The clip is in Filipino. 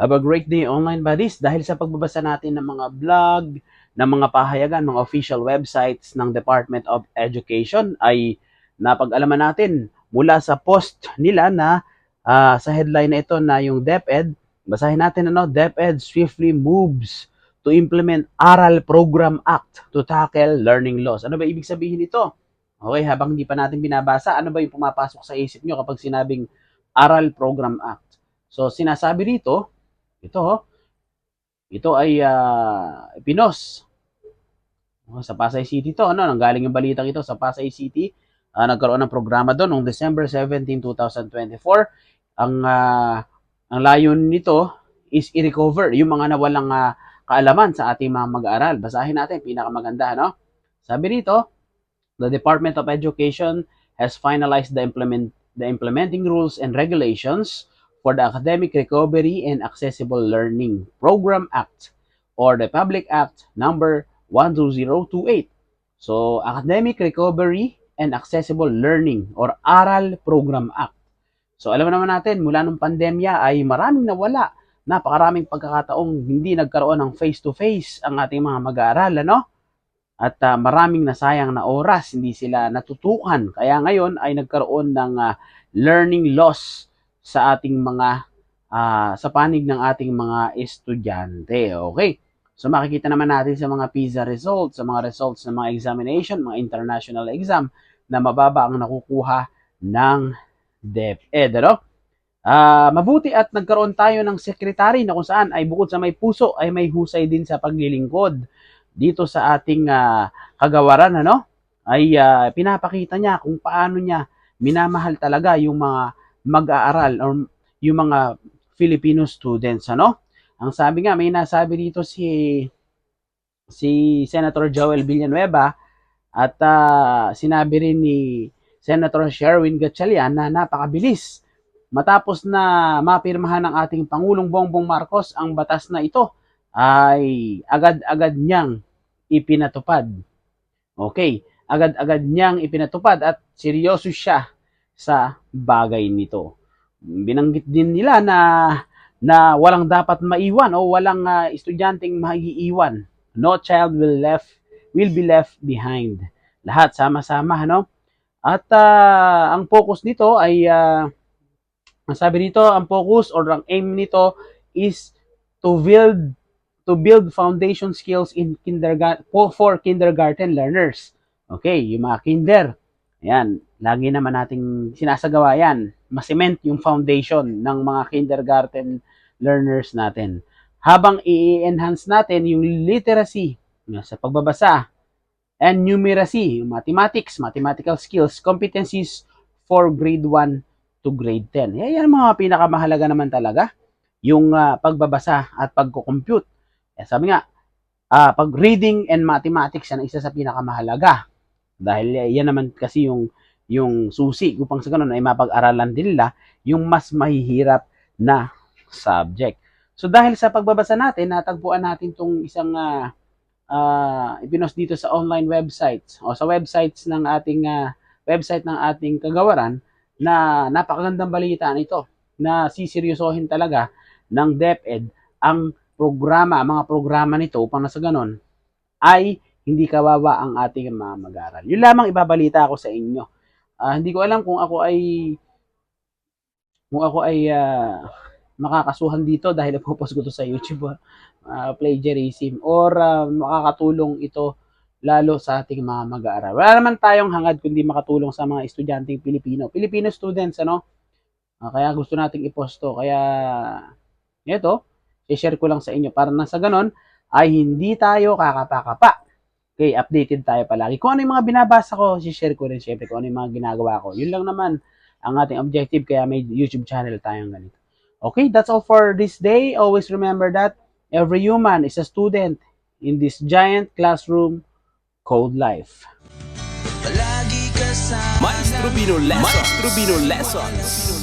Have a great day online buddies dahil sa pagbabasa natin ng mga blog, ng mga pahayagan, mga official websites ng Department of Education ay napag-alaman natin mula sa post nila na ah, sa headline na ito na yung DepEd, basahin natin ano, DepEd swiftly moves to implement Aral Program Act to tackle learning loss. Ano ba ibig sabihin nito? Okay, habang hindi pa natin binabasa, ano ba yung pumapasok sa isip nyo kapag sinabing Aral Program Act? So, sinasabi rito, ito, oh, ito ay ah, Pinos. Oh, sa Pasay City to, ano, nanggaling yung balitang ito sa Pasay City. Ah, nagkaroon ng programa doon noong December 17, 2024. Ang ah, ang layon nito is i-recover yung mga nawalang ah, kaalaman sa ating mga mag-aaral. Basahin natin, pinakamaganda, no? Sabi rito, the Department of Education has finalized the implement the implementing rules and regulations for the Academic Recovery and Accessible Learning Program Act or the Public Act number 12028. So, Academic Recovery and Accessible Learning or ARAL Program Act. So, alam naman natin, mula nung pandemya ay maraming nawala. Napakaraming pagkakataong hindi nagkaroon ng face-to-face ang ating mga mag-aaral, ano? At ah, maraming nasayang na oras, hindi sila natutukan. Kaya ngayon ay nagkaroon ng ah, learning loss sa ating mga ah, sa panig ng ating mga estudyante. Okay? So makikita naman natin sa mga PISA results, sa mga results ng mga examination, mga international exam na mababa ang nakukuha ng DepEd. Ano? Ah, mabuti at nagkaroon tayo ng secretary na kung saan ay bukod sa may puso ay may husay din sa paglilingkod dito sa ating ah, kagawaran ano ay ah, pinapakita niya kung paano niya minamahal talaga yung mga mag-aaral or yung mga Filipino students ano ang sabi nga may nasabi dito si si Senator Joel Villanueva at ah, sinabi rin ni Senator Sherwin Gatchalian na napakabilis matapos na mapirmahan ng ating Pangulong Bongbong Marcos ang batas na ito ay agad-agad niyang ipinatupad. Okay, agad-agad niyang ipinatupad at seryoso siya sa bagay nito. Binanggit din nila na na walang dapat maiwan o walang ah, estudyanteng maiiwan. No child will left will be left behind. Lahat sama-sama, no? At ah, ang focus nito ay ah, ang sabi dito, ang focus or ang aim nito is to build to build foundation skills in kindergarten for kindergarten learners. Okay, yung mga kinder. Ayan, lagi naman nating sinasagawa yan. Masiment yung foundation ng mga kindergarten learners natin. Habang i-enhance natin yung literacy sa pagbabasa and numeracy, yung mathematics, mathematical skills, competencies for grade 1 to grade 10. Eh, yan ang mga pinakamahalaga naman talaga. Yung ah, pagbabasa at pagko-compute. Eh, sabi nga, ah, pag reading and mathematics yan ang isa sa pinakamahalaga. Dahil eh, yan naman kasi yung yung susi upang sa ganun ay mapag-aralan din nila yung mas mahihirap na subject. So dahil sa pagbabasa natin, natagpuan natin tong isang uh, ipinost dito sa online websites o sa websites ng ating ah, website ng ating kagawaran na napakagandang balita nito na siseryosohin talaga ng DepEd ang programa, mga programa nito upang nasa ganon ay hindi kawawa ang ating mga mag-aaral. Yun lamang ibabalita ako sa inyo. Ah, hindi ko alam kung ako ay kung ako ay ah, makakasuhan dito dahil ipopost ko to sa YouTube ah, plagiarism or ah, makakatulong ito lalo sa ating mga mag-aaral. Wala naman tayong hangad kundi makatulong sa mga estudyanteng Pilipino. Filipino students, ano? Ah, kaya gusto nating i-post to. Kaya, ito, i-share ko lang sa inyo para na sa ganon ay hindi tayo kakapa-kapa. Okay, updated tayo palagi. Kung ano yung mga binabasa ko, i-share ko rin syempre kung ano yung mga ginagawa ko. Yun lang naman ang ating objective kaya may YouTube channel tayong ganito. Okay, that's all for this day. Always remember that every human is a student in this giant classroom called life. Maestro Bino Lessons. Maestro Bino Lessons.